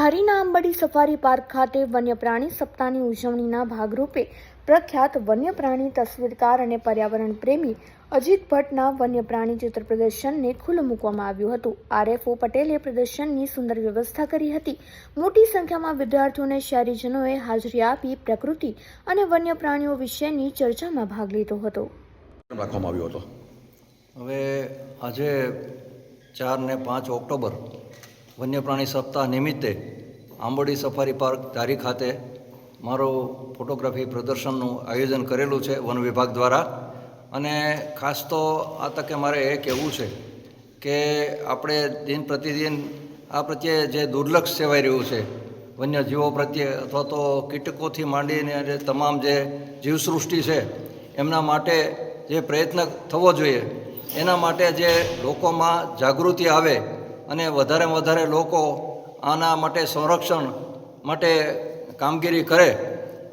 ધારીના આંબડી safari park ખાતે વન્ય પ્રાણી સપ્તાહની ઉજવણીના ભાગરૂપે પ્રખ્યાત વન્ય પ્રાણી તસવીરકાર અને પર્યાવરણ પ્રેમી અજીત ભટ્ટના વન્ય પ્રાણી ચિત્ર પ્રદર્શનને ખુલ્લું મૂકવામાં આવ્યું હતું. આરએફઓ પટેલે પ્રદર્શનની સુંદર વ્યવસ્થા કરી હતી. મોટી સંખ્યામાં વિદ્યાર્થીઓને શહેરીજનોએ હાજરી આપી પ્રકૃતિ અને વન્ય પ્રાણીઓ વિશેની ચર્ચામાં ભાગ લીધો હતો. રાખવામાં આવ્યો હતો. હવે આજે ચાર ને પાંચ ઓક્ટોબર વન્ય પ્રાણી સપ્તાહ નિમિત્તે આંબોડી સફારી પાર્ક ધારી ખાતે મારું ફોટોગ્રાફી પ્રદર્શનનું આયોજન કરેલું છે વન વિભાગ દ્વારા. અને ખાસ તો આ તકે મારે એ કહેવું છે કે આપણે દિન પ્રતિદિન આ પ્રત્યે જે દુર્લક્ષ સેવાઈ રહ્યું છે, વન્યજીવો પ્રત્યે અથવા તો કીટકોથી માંડીને તમામ જે જીવસૃષ્ટિ છે, એમના માટે જે પ્રયત્ન થવો જોઈએ, એના માટે જે લોકોમાં જાગૃતિ આવે અને વધારેમાં વધારે લોકો આના માટે સંરક્ષણ માટે કામગીરી કરે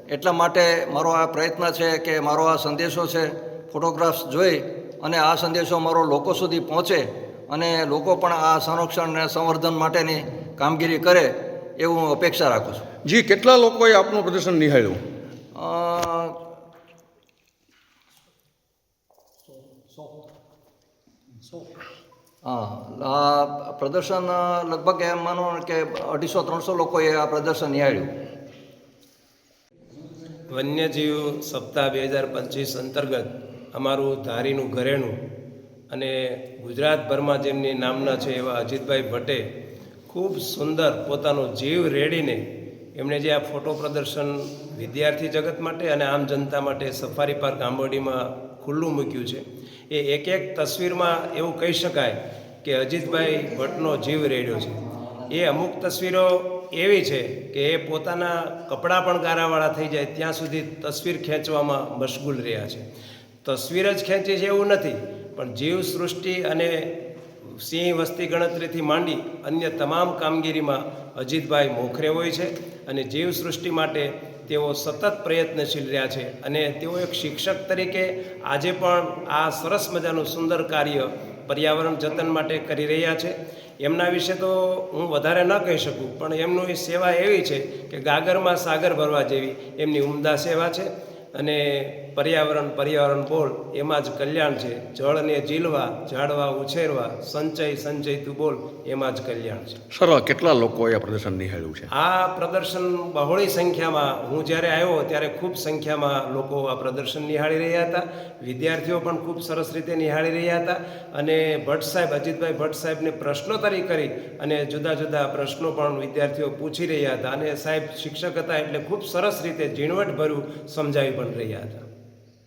એટલા માટે મારો આ પ્રયત્ન છે કે મારો આ સંદેશો છે ફોટોગ્રાફ્સ જોઈ અને આ સંદેશો મારો લોકો સુધી પહોંચે અને લોકો પણ આ સંરક્ષણ અને સંવર્ધન માટેની કામગીરી કરે એવું હું અપેક્ષા રાખું છું. જી કેટલા લોકોએ આપનું પ્રદર્શન નિહાળ્યું? અ, હા પ્રદર્શન, લગભગ એમ માનો કે અઢીસો, ત્રણસો લોકોએ આ પ્રદર્શન નિહાળ્યું. વન્યજીવ સપ્તાહ બે હજાર પચીસ અંતર્ગત અમારું ધારીનું ઘરેણું અને ગુજરાતભરમાં જેમની નામના છે એવા અજીતભાઈ ભટ્ટે ખૂબ સુંદર પોતાનો જીવ રેડીને એમણે જે આ ફોટો પ્રદર્શન વિદ્યાર્થી જગત માટે અને આમ જનતા માટે સફારી પાર્ક આંબોડીમાં ખુલ્લું મૂક્યું છે. એ એક એક તસવીરમાં એવું કહી શકાય કે અજીતભાઈ ભટ્ટનો જીવ રેડ્યો છે. એ અમુક તસવીરો એવી છે કે એ પોતાના કપડાં પણ ગારાવાળા થઈ જાય ત્યાં સુધી તસવીર ખેંચવામાં મશગુલ રહ્યા છે. તસવીર જ ખેંચી છે એવું નથી, પણ જીવ સૃષ્ટિ અને સિંહ વસ્તી ગણતરીથી માંડી અન્ય તમામ કામગીરીમાં અજીતભાઈ મોખરે હોય છે અને જીવ સૃષ્ટિ માટે તેઓ સતત પ્રયત્નશીલ રહ્યા છે અને તેઓ એક શિક્ષક તરીકે આજે પણ આ સરસ મજાનું સુંદર કાર્ય પર્યાવરણ જતન માટે કરી રહ્યા છે. એમના વિશે તો હું વધારે ન કહી શકું, પણ એમનું એ સેવા એવી છે કે ગાગરમાં સાગર ભરવા જેવી એમની ઉમદા સેવા છે. અને પર્યાવરણ પર્યાવરણ બોલ એમાં જ કલ્યાણ છે. જળને ઝીલવા ઝાડવા ઉછેરવા સંચય સંચય તું બોલ એમાં જ કલ્યાણ છે. સર કેટલા લોકોએ આ પ્રદર્શન નિહાળ્યું છે? આ પ્રદર્શન બહોળી સંખ્યામાં હું જ્યારે આવ્યો ત્યારે ખૂબ સંખ્યામાં લોકો આ પ્રદર્શન નિહાળી રહ્યા હતા. વિદ્યાર્થીઓ પણ ખૂબ સરસ રીતે નિહાળી રહ્યા હતા. અને ભટ્ટ સાહેબ અજીતભાઈ ભટ્ટ સાહેબને પ્રશ્નોત્તરી કરી અને જુદા જુદા પ્રશ્નો પણ વિદ્યાર્થીઓ પૂછી રહ્યા હતા. અને સાહેબ શિક્ષક હતા એટલે ખૂબ સરસ રીતે ઝીણવટભર્યું સમજાવી પણ રહ્યા હતા.